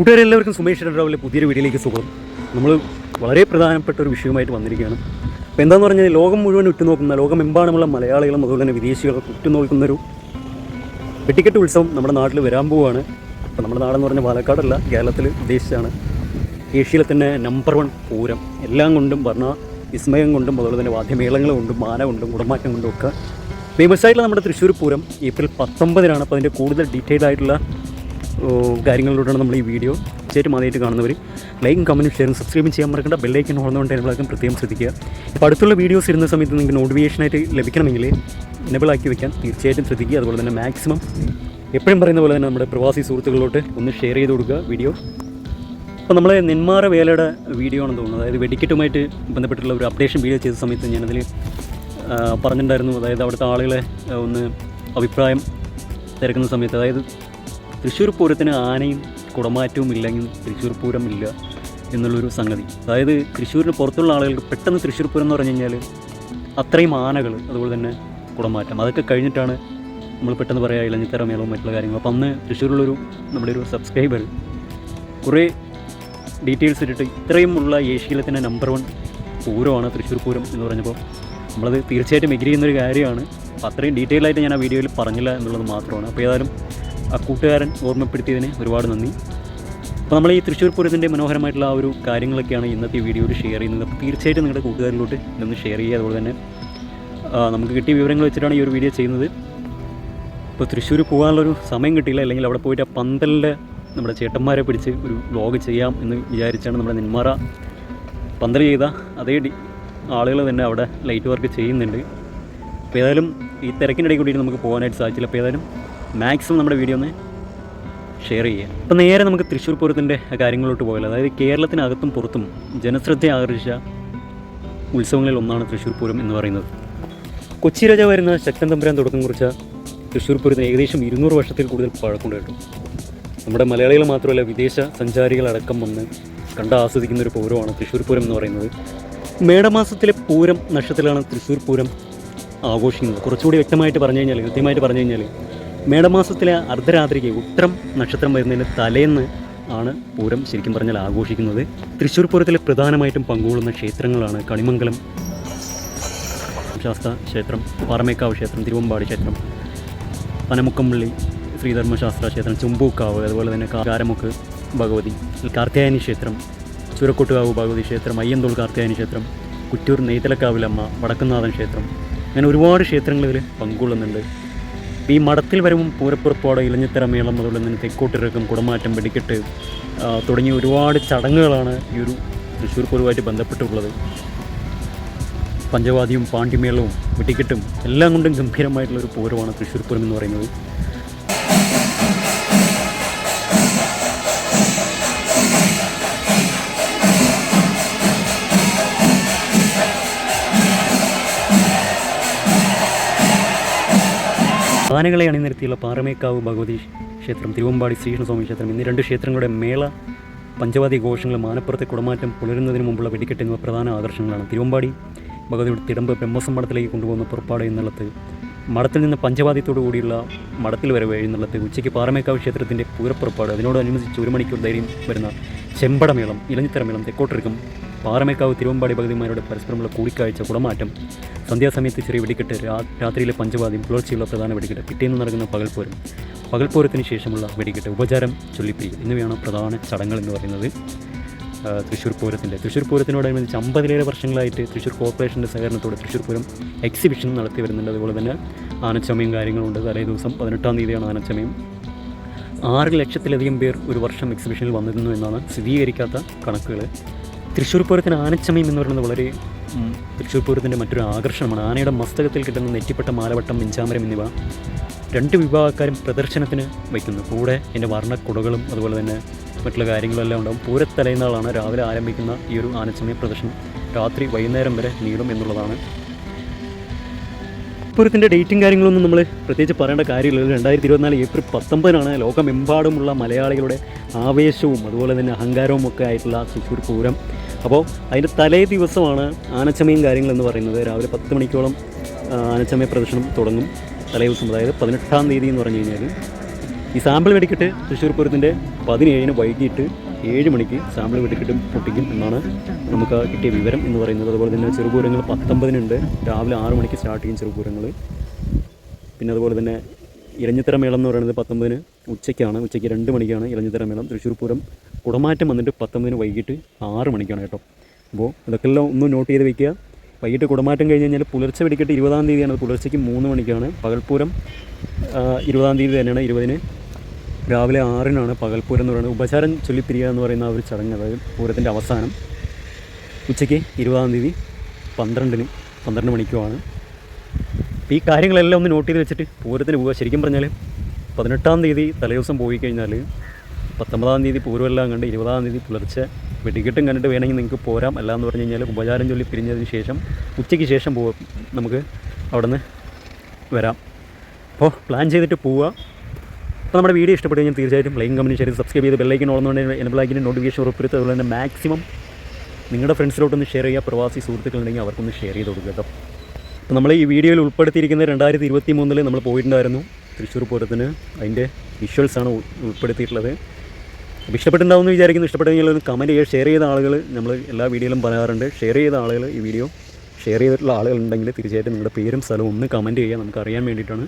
കൂട്ടുകാരെല്ലാവർക്കും സുമേഷ് രാവിലെ പുതിയൊരു വീഡിയോയിലേക്ക് സുഖം നമ്മൾ വളരെ പ്രധാനപ്പെട്ട ഒരു വിഷയമായിട്ട് വന്നിരിക്കുകയാണ്. അപ്പോൾ എന്താണെന്ന് പറഞ്ഞാൽ ലോകം മുഴുവൻ ഉറ്റുനോക്കുന്ന ലോകമെമ്പാടുമുള്ള മലയാളികളും അതുപോലെ തന്നെ വിദേശികളൊക്കെ ഉറ്റുനോക്കുന്നൊരു വെട്ടിക്കെട്ട് ഉത്സവം നമ്മുടെ നാട്ടിൽ വരാൻ പോവുകയാണ് അപ്പോൾ നമ്മുടെ നാടെന്ന് പറഞ്ഞാൽ പാലക്കാടല്ല കേരളത്തിൽ ഉദ്ദേശിച്ചാണ് ഏഷ്യയിലെ തന്നെ നമ്പർ വൺ പൂരം. എല്ലാം കൊണ്ടും വർണ വിസ്മയം കൊണ്ടും അതുപോലെ തന്നെ വാദ്യമേളങ്ങൾ കൊണ്ടും മാന കൊണ്ടും കുടമാറ്റം കൊണ്ടും ഒക്കെ. ഫേമസ് ആയിട്ടുള്ള നമ്മുടെ തൃശ്ശൂർ പൂരം ഏപ്രിൽ പത്തൊമ്പതിനാണ്. അപ്പോൾ അതിന്റെ കൂടുതൽ ഡീറ്റെയിൽഡ് ആയിട്ടുള്ള കാര്യങ്ങളിലൂടെയാണ് നമ്മൾ ഈ വീഡിയോ തീർച്ചയായിട്ടും ആദ്യമായിട്ട് കാണുന്നവർ ലൈക്കും കമന്റും ഷെയറും സബ്സ്ക്രൈബും ചെയ്യാൻ മറക്കേണ്ട. ബെല്ലൈക്കൻ ഓർന്നുകൊണ്ട് എല്ലാവർക്കും പ്രത്യേകം ശ്രദ്ധിക്കുക. അപ്പോൾ അടുത്തുള്ള വീഡിയോസ് ഇരുന്ന സമയത്ത് നിങ്ങൾക്ക് നോട്ടിഫിക്കേഷനായിട്ട് ലഭിക്കണമെങ്കിൽ എനബിൾ ആക്കി വെക്കാൻ തീർച്ചയായിട്ടും ശ്രദ്ധിക്കുക. അതുപോലെ തന്നെ മാക്സിമം എപ്പോഴും പറയുന്ന പോലെ തന്നെ നമ്മുടെ പ്രവാസി സുഹൃത്തുക്കളിലോട്ട് ഒന്ന് ഷെയർ ചെയ്ത് കൊടുക്കുക വീഡിയോ അപ്പോൾ നമ്മളെ നെന്മാറ വേലയുടെ വീഡിയോ ആണെന്ന് തോന്നുന്നത് അതായത് വെടിക്കെട്ടുമായിട്ട് ബന്ധപ്പെട്ടുള്ള ഒരു അപ്ഡേഷൻ വീഡിയോ ചെയ്ത സമയത്ത് ഞാനതിൽ പറഞ്ഞിട്ടുണ്ടായിരുന്നു. അതായത് അവിടുത്തെ ആളുകളെ ഒന്ന് അഭിപ്രായം തിരക്കുന്ന സമയത്ത്. അതായത് തൃശ്ശൂർ പൂരത്തിന് ആനയും കുടമാറ്റവും ഇല്ലെങ്കിൽ തൃശ്ശൂർ പൂരം ഇല്ല എന്നുള്ളൊരു സംഗതി. അതായത് തൃശ്ശൂരിന് പുറത്തുള്ള ആളുകൾക്ക് പെട്ടെന്ന് തൃശ്ശൂർ പൂരം എന്ന് പറഞ്ഞു കഴിഞ്ഞാൽ അത്രയും ആനകൾ അതുപോലെ തന്നെ കുടമാറ്റം. അതൊക്കെ കഴിഞ്ഞിട്ടാണ് നമ്മൾ പെട്ടെന്ന് പറയാം ഇളഞ്ഞിത്തറ മേളവും മറ്റുള്ള കാര്യങ്ങൾ അപ്പം അന്ന് തൃശ്ശൂരിലുള്ളൊരു നമ്മുടെ ഒരു സബ്സ്ക്രൈബർ കുറേ ഡീറ്റെയിൽസ് ഇട്ടിട്ട് ഇത്രയും ഉള്ള ഏഷ്യയിലെ തന്നെ നമ്പർ വൺ പൂരമാണ് തൃശ്ശൂർ പൂരം എന്ന് പറഞ്ഞപ്പോൾ നമ്മളത് തീർച്ചയായിട്ടും എഗ്രി ചെയ്യുന്നൊരു കാര്യമാണ്. അപ്പോൾ അത്രയും ഡീറ്റെയിൽ ആയിട്ട് ഞാൻ ആ വീഡിയോയിൽ പറഞ്ഞില്ല എന്നുള്ളത് മാത്രമാണ്. അപ്പോൾ ഏതായാലും ആ കൂട്ടുകാരൻ ഓർമ്മപ്പെടുത്തിയതിന് ഒരുപാട് നന്ദി. അപ്പോൾ നമ്മൾ ഈ തൃശ്ശൂർ പൂരത്തിന്റെ മനോഹരമായിട്ടുള്ള ആ ഒരു കാര്യങ്ങളൊക്കെയാണ് ഇന്നത്തെ വീഡിയോയിൽ ഷെയർ ചെയ്യുന്നത്. അപ്പോൾ തീർച്ചയായിട്ടും നിങ്ങളുടെ കൂട്ടുകാരിലോട്ട് ഇതൊന്ന് ഷെയർ ചെയ്യുക. അതുപോലെ തന്നെ നമുക്ക് കിട്ടിയ വിവരങ്ങൾ വെച്ചിട്ടാണ് ഈ ഒരു വീഡിയോ ചെയ്യുന്നത്. ഇപ്പോൾ തൃശ്ശൂർ പോകാനുള്ളൊരു സമയം കിട്ടിയില്ല. അല്ലെങ്കിൽ അവിടെ പോയിട്ട് ആ പന്തലിന്റെ നമ്മുടെ ചേട്ടന്മാരെ പിടിച്ച് ഒരു വ്ലോഗ് ചെയ്യാം എന്ന് വിചാരിച്ചാണ് നമ്മുടെ നെന്മാറ പന്തൽ ചെയ്ത. അതേ ആളുകൾ തന്നെ അവിടെ ലൈറ്റ് വർക്ക് ചെയ്യുന്നുണ്ട്. അപ്പോൾ ഏതായാലും ഈ തിരക്കിനിടയിൽ കൂടി നമുക്ക് പോകാനായിട്ട് സാധിച്ചില്ല. അപ്പോൾ ഏതായാലും മാക്സിമം നമ്മുടെ വീഡിയോ ഒന്ന് ഷെയർ ചെയ്യുക. അപ്പോൾ നേരെ നമുക്ക് തൃശ്ശൂർ പൂരത്തിന്റെ കാര്യങ്ങളിലോട്ട് പോയാലോ? അതായത് കേരളത്തിനകത്തും പുറത്തും ജനശ്രദ്ധ ആകർഷിച്ച ഉത്സവങ്ങളിൽ ഒന്നാണ് തൃശ്ശൂർ പൂരം എന്ന് പറയുന്നത്. കൊച്ചി രാജാവായിരുന്ന ശക്തൻ തമ്പുരാൻ തുടക്കം കുറിച്ച തൃശ്ശൂർ പൂരത്തിന് ഏകദേശം ഇരുന്നൂറ് വർഷത്തിൽ കൂടുതൽ പഴക്കം കേട്ടു. നമ്മുടെ മലയാളികൾ മാത്രമല്ല വിദേശ സഞ്ചാരികളടക്കം വന്ന് കണ്ട ആസ്വദിക്കുന്ന ഒരു പൂരമാണ് തൃശ്ശൂർ പൂരം എന്ന് പറയുന്നത്. മേടമാസത്തിലെ പൂരം നക്ഷത്രത്തിലാണ് തൃശ്ശൂർ പൂരം ആഘോഷിക്കുന്നത്. കുറച്ചുകൂടി വ്യക്തമായിട്ട് പറഞ്ഞു കഴിഞ്ഞാൽ കൃത്യമായിട്ട് പറഞ്ഞു കഴിഞ്ഞാൽ മേടമാസത്തിലെ അർദ്ധരാത്രിക്ക് ഉത്രം നക്ഷത്രം വരുന്നതിന് തലേന്ന് ആണ് പൂരം ശരിക്കും പറഞ്ഞാൽ ആഘോഷിക്കുന്നത്. തൃശ്ശൂർ പൂരത്തിൽ പ്രധാനമായിട്ടും പങ്കുകൊള്ളുന്ന ക്ഷേത്രങ്ങളാണ് കണിമംഗലം ശാസ്ത്ര ക്ഷേത്രം പാറമേക്കാവ് ക്ഷേത്രം തിരുവമ്പാടി ക്ഷേത്രം പനമുക്കമ്പള്ളി ശ്രീധർമ്മശാസ്ത്ര ക്ഷേത്രം ചുമ്പൂക്കാവ് അതുപോലെ തന്നെ കാരമുക്ക് ഭഗവതി കാർത്തിയായനി ക്ഷേത്രം ചുരക്കൊട്ടുകാവ് ഭഗവതി ക്ഷേത്രം അയ്യന്തോൾ കാർത്തിയായനി ക്ഷേത്രം കുറ്റൂർ നെയ്തലക്കാവിലമ്മ വടക്കുന്നാഥൻ ക്ഷേത്രം. അങ്ങനെ ഒരുപാട് ക്ഷേത്രങ്ങളിൽ പങ്കുകൊള്ളുന്നുണ്ട്. ഈ മഠത്തിൽ വരവും പൂരപ്പുറപ്പോടെ ഇലഞ്ഞിത്തര മേളം അതുപോലെ തന്നെ തെക്കോട്ടിറക്കം കുടമാറ്റം വെടിക്കെട്ട് തുടങ്ങിയ ഒരുപാട് ചടങ്ങുകളാണ് ഈ ഒരു തൃശ്ശൂർ പൂരവുമായിട്ട് ബന്ധപ്പെട്ടുള്ളത്. പഞ്ചവാദിയും പാണ്ഡിമേളവും വെടിക്കെട്ടും എല്ലാം കൊണ്ടും ഗംഭീരമായിട്ടുള്ള ഒരു പൂരമാണ് തൃശ്ശൂർ പൂരം എന്ന് പറയുന്നത്. ആനകളെ അണിനിരത്തിയുള്ള പാറമേക്കാവ് ഭഗവതി ക്ഷേത്രം തിരുവമ്പാടി ശ്രീകൃഷ്ണസ്വാമി ക്ഷേത്രം എന്നീ രണ്ട് ക്ഷേത്രങ്ങളുടെ മേള പഞ്ചവാദി ഘോഷങ്ങൾ മാനപ്പുറത്തെ കുടമാറ്റം പുലരുന്നതിന് മുമ്പുള്ള വെടിക്കെട്ട് എന്നിവ പ്രധാന ആകർഷണങ്ങളാണ് തിരുവമ്പാടി ഭഗവതിയുടെ തിടമ്പ് ബ്രഹ്മസം മഠത്തിലേക്ക് കൊണ്ടുപോകുന്ന പുറപ്പാട് എന്നുള്ളത് മഠത്തിൽ നിന്ന് പഞ്ചവാദ്യത്തോടു കൂടിയുള്ള മഠത്തിൽ വരെ എഴുന്നള്ളത്ത് ഉച്ചയ്ക്ക് പാറമേക്കാവ് ക്ഷേത്രത്തിന്റെ പൂരപ്പുറപ്പാട് അതിനോടനുബന്ധിച്ച് ഒരു മണിക്കൂർ ധൈര്യം വരുന്ന ചെമ്പടമേളം ഇലഞ്ഞിത്തരമേളം തെക്കോട്ടിറക്കം പാറമേക്കാവ് തിരുവമ്പാടി ഭഗതിമാരുടെ പരസ്പരമുള്ള കൂടിക്കാഴ്ച കുടമാറ്റം സന്ധ്യാസമയത്ത് ചെറിയ വെടിക്കെട്ട് രാത്രിയിലെ പഞ്ചവാദ്യം പുലർച്ചെയുള്ള പ്രധാന വെടിക്കെട്ട് പിറ്റേന്ന് നടക്കുന്ന പകൽപ്പോരം. പകൽപ്പോരത്തിന് ശേഷമുള്ള വെടിക്കെട്ട് ഉപചാരം ചൊല്ലിപ്പിരി എന്നിവയാണ് പ്രധാന ചടങ്ങുകൾ എന്ന് പറയുന്നത്. തൃശ്ശൂർ പൂരത്തിന്റെ തൃശ്ശൂർ പൂരത്തിനോടനുബന്ധിച്ച് അമ്പതിലേറെ വർഷങ്ങളായിട്ട് തൃശ്ശൂർ കോർപ്പറേഷന്റെ സഹകരണത്തോടെ തൃശ്ശൂർ പൂരം എക്സിബിഷൻ നടത്തി വരുന്നുണ്ട്. അതുപോലെ തന്നെ ആനച്ചമയും കാര്യങ്ങളുണ്ട് തലേ ദിവസം പതിനെട്ടാം തീയതിയാണ് ആനച്ചമയം. ആറ് ലക്ഷത്തിലധികം പേർ ഒരു വർഷം എക്സിബിഷനിൽ വന്നിരുന്നു എന്നാണ് സ്ഥിരീകരിക്കാത്ത കണക്കുകൾ തൃശ്ശൂർ പൂരത്തിന് ആനച്ചമയം എന്ന് പറയുന്നത് വളരെ തൃശ്ശൂർ പൂരത്തിന്റെ മറ്റൊരു ആകർഷണമാണ്. ആനയുടെ മസ്തകത്തിൽ കിട്ടുന്ന നെറ്റിപ്പെട്ട മാലവട്ടം മിഞ്ചാമരം എന്നിവ രണ്ട് വിഭാഗക്കാരും പ്രദർശനത്തിന് വയ്ക്കുന്നു. കൂടെ എന്റെ വർണക്കുടകളും അതുപോലെ തന്നെ മറ്റുള്ള കാര്യങ്ങളെല്ലാം ഉണ്ടാകും പൂരത്തലയുന്നാളാണ് രാവിലെ ആരംഭിക്കുന്ന ഈ ഒരു ആനച്ചമയ പ്രദർശനം. രാത്രി വൈകുന്നേരം വരെ നീളും എന്നുള്ളതാണ്. പൂരത്തിന്റെ ഡേറ്റും കാര്യങ്ങളൊന്നും നമ്മൾ പ്രത്യേകിച്ച് പറയേണ്ട കാര്യമില്ല. രണ്ടായിരത്തി ഇരുപത്തിനാല് ഏപ്രിൽ പത്തൊമ്പതിനാണ് ലോകമെമ്പാടുമുള്ള മലയാളികളുടെ ആവേശവും അതുപോലെ തന്നെ അഹങ്കാരവും ഒക്കെ ആയിട്ടുള്ള തൃശ്ശൂർ പൂരം. അപ്പോൾ അതിന്റെ തലേ ദിവസമാണ് ആനച്ചമയും കാര്യങ്ങളെന്ന് പറയുന്നത്. രാവിലെ പത്ത് മണിക്കോളം ആനച്ചമയ പ്രദർശനം തുടങ്ങും. തലേ ദിവസം അതായത് പതിനെട്ടാം തീയതി എന്ന് പറഞ്ഞു കഴിഞ്ഞാൽ ഈ സാമ്പിൾ വെടിക്കെട്ട് തൃശ്ശൂർ പൂരത്തിന്റെ പതിനേഴിന് വൈകിട്ട് ഏഴ് മണിക്ക് സാമ്പിൾ വെടിക്കെട്ടും പൊട്ടിക്കും എന്നാണ് നമുക്ക് കിട്ടിയ വിവരം എന്ന് പറയുന്നത്. അതുപോലെ തന്നെ ചെറുപൂരങ്ങൾ പത്തൊമ്പതിനുണ്ട്. രാവിലെ ആറ് മണിക്ക് സ്റ്റാർട്ട് ചെയ്യും ചെറുപൂരങ്ങൾ. പിന്നെ അതുപോലെ തന്നെ ഇലഞ്ഞിത്തര മേളം എന്ന് പറയുന്നത് പത്തൊമ്പതിന് ഉച്ചയ്ക്കാണ്. ഉച്ചയ്ക്ക് രണ്ട് മണിക്കാണ് ഇലഞ്ഞിത്തര മേളം. തൃശ്ശൂർ പൂരം കുടമാറ്റം വന്നിട്ട് പത്തൊമ്പതിന് വൈകിട്ട് ആറ് മണിക്കാണ് കേട്ടോ. അപ്പോൾ ഇതൊക്കെ എല്ലാം ഒന്ന് നോട്ട് ചെയ്ത് വയ്ക്കുക വൈകിട്ട് കുടമാറ്റം കഴിഞ്ഞ് കഴിഞ്ഞാൽ പുലർച്ചെ വെടിക്കെട്ട് ഇരുപതാം തീയതിയാണ്. പുലർച്ചയ്ക്ക് മൂന്ന് മണിക്കാണ്. പകൽപ്പൂരം ഇരുപതാം തീയതി തന്നെയാണ് ഇരുപതിന്. രാവിലെ ആറിനാണ് പകൽപ്പൂരം എന്ന് പറയുന്നത്. ഉപചാരം ചൊല്ലിപ്പിരിക എന്ന് പറയുന്ന ആ ഒരു ചടങ്ങ് അതായത് പൂരത്തിന്റെ അവസാനം. ഉച്ചയ്ക്ക് ഇരുപതാം തീയതി പന്ത്രണ്ടിന് പന്ത്രണ്ട് മണിക്കുമാണ് അപ്പോൾ ഈ കാര്യങ്ങളെല്ലാം ഒന്ന് നോട്ട് ചെയ്ത് വെച്ചിട്ട് പൂരത്തിന് പോവുക. ശരിക്കും പറഞ്ഞാൽ പതിനെട്ടാം തീയതി തലേദിവസം പോയി കഴിഞ്ഞാൽ പത്തൊമ്പതാം തീയതി പൂരമെല്ലാം കണ്ട് ഇരുപതാം തീയതി പുലർച്ചെ വെടിക്കെട്ടും കണ്ടിട്ട് വേണമെങ്കിൽ നിങ്ങൾക്ക് പോരാം. അല്ലാന്ന് പറഞ്ഞു കഴിഞ്ഞാൽ ഉപചാരം ചൊല്ലി പിരിഞ്ഞതിന് ശേഷം ഉച്ചയ്ക്ക് ശേഷം പോവാം. നമുക്ക് അവിടുന്ന് വരാം. അപ്പോൾ പ്ലാൻ ചെയ്തിട്ട് പോവുക. അപ്പോൾ നമ്മുടെ വീഡിയോ ഇഷ്ടപ്പെട്ടു കഴിഞ്ഞാൽ തീർച്ചയായിട്ടും ലൈക്കും കമ്പനി ഷെയർ സബ്സ്ക്രൈബ് ചെയ്ത് ബെല്ലൈക്കൻ ഓളുന്നുണ്ട് എനബിളാക്കിന്റെ നോട്ടിഫിക്കേഷൻ ഉറപ്പുവരുത്തുക. അതുപോലെ തന്നെ മാക്സിമം നിങ്ങളുടെ ഫ്രണ്ട്സിലോട്ടൊന്ന് ഷെയർ ചെയ്യുക. പ്രവാസി സുഹൃത്തുക്കളുണ്ടെങ്കിൽ അവർക്കൊന്ന് ഷെയർ ചെയ്ത് കൊടുക്കുക കേട്ടോ അപ്പോൾ നമ്മൾ ഈ വീഡിയോയിൽ ഉൾപ്പെടുത്തിയിരിക്കുന്ന രണ്ടായിരത്തി ഇരുപത്തി മൂന്നിൽ നമ്മൾ പോയിട്ടുണ്ടായിരുന്നു. തൃശ്ശൂർ പൂരത്തിന്. അതിന്റെ വിഷ്വൽസാണ് ഉൾപ്പെടുത്തിയിട്ടുള്ളത്. അപ്പോൾ ഇഷ്ടപ്പെട്ടുണ്ടാവുമെന്ന് വിചാരിക്കുന്നു. ഇഷ്ടപ്പെട്ടെങ്കിൽ ഒന്ന് കമന്റ് ചെയ്യുക ഷെയർ ചെയ്ത ആളുകൾ നമ്മൾ എല്ലാ വീഡിയോയിലും പറയാറുണ്ട്. ഷെയർ ചെയ്ത ആളുകൾ ഈ വീഡിയോ ഷെയർ ചെയ്തിട്ടുള്ള ആളുകളുണ്ടെങ്കിൽ തീർച്ചയായിട്ടും നിങ്ങളുടെ പേരും സ്ഥലവും ഒന്ന് കമന്റ് ചെയ്യുക. നമുക്ക് അറിയാൻ വേണ്ടിയിട്ടാണ്.